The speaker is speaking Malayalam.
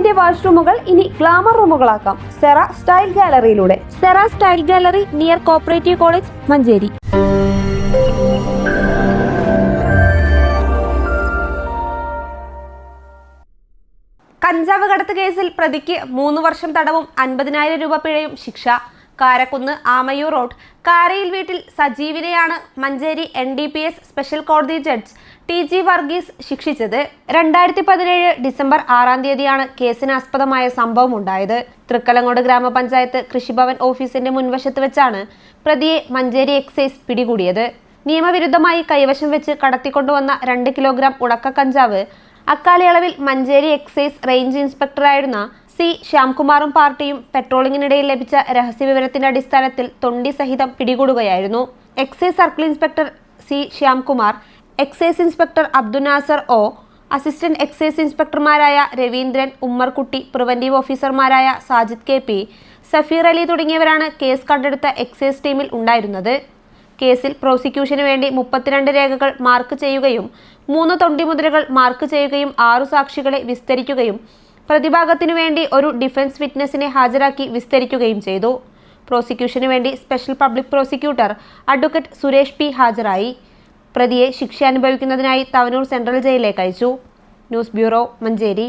വീടിന്റെ വാഷ്റൂമുകൾ ഇനി ഗ്ലാമർ റൂമുകളാക്കാം. Sera style ഗാലറിയിലൂടെ. Sera style gallery near cooperative college Manjeri. കഞ്ചാവ് കടത്ത് കേസിൽ പ്രതിക്ക് മൂന്ന് വർഷം തടവും അൻപതിനായിരം രൂപ പിഴയും ശിക്ഷ. കാരക്കുന്ന് ആമയൂർ റോഡ്. കാരയിൽ വീട്ടിൽ സജീവിനെയാണ് Manjeri N D P S special കോടതി ജഡ്ജ് ടി ജി വർഗീസ് ശിക്ഷിച്ചത്. രണ്ടായിരത്തി പതിനേഴ് ഡിസംബർ ആറാം തീയതിയാണ് കേസിന് ആസ്പദമായ സംഭവം ഉണ്ടായത്. തൃക്കലങ്ങോട് ഗ്രാമപഞ്ചായത്ത് കൃഷിഭവൻ ഓഫീസിന്റെ മുൻവശത്ത് വെച്ചാണ് പ്രതിയെ മഞ്ചേരി എക്സൈസ് പിടികൂടിയത്. നിയമവിരുദ്ധമായി കൈവശം വെച്ച് കടത്തിക്കൊണ്ടുവന്ന രണ്ട് കിലോഗ്രാം ഉണക്ക കഞ്ചാവ് അക്കാലയളവിൽ മഞ്ചേരി എക്സൈസ് റേഞ്ച് ഇൻസ്പെക്ടറായിരുന്ന സി ശ്യാംകുമാറും പാർട്ടിയും പെട്രോളിംഗിനിടയിൽ ലഭിച്ച രഹസ്യവിവരത്തിന്റെ അടിസ്ഥാനത്തിൽ തൊണ്ടി സഹിതം പിടികൂടുകയായിരുന്നു. Excise circle inspector C Shyamkumar excise inspector Abdul Nasar O assistant excise ഇൻസ്പെക്ടർമാരായ Raveendran Ummerkutty preventive ഓഫീസർമാരായ സാജിദ് കെ പി സഫീർ അലി തുടങ്ങിയവരാണ് കേസ് കണ്ടെടുത്ത എക്സൈസ് ടീമിൽ ഉണ്ടായിരുന്നത്. കേസിൽ പ്രോസിക്യൂഷന് വേണ്ടി മുപ്പത്തിരണ്ട് രേഖകൾ മാർക്ക് ചെയ്യുകയും മൂന്ന് തൊണ്ടിമുദ്രകൾ മാർക്ക് ചെയ്യുകയും ആറു സാക്ഷികളെ വിസ്തരിക്കുകയും പ്രതിഭാഗത്തിനു വേണ്ടി ഒരു ഡിഫൻസ് വിറ്റ്നസിനെ ഹാജരാക്കി വിസ്തരിക്കുകയും ചെയ്തു. പ്രോസിക്യൂഷന് വേണ്ടി special public prosecutor advocate Suresh P ഹാജരായി. പ്രതിയെ ശിക്ഷ അനുഭവിക്കുന്നതിനായി തവനൂർ സെൻട്രൽ ജയിലിലേക്ക് അയച്ചു. News bureau Manjeri.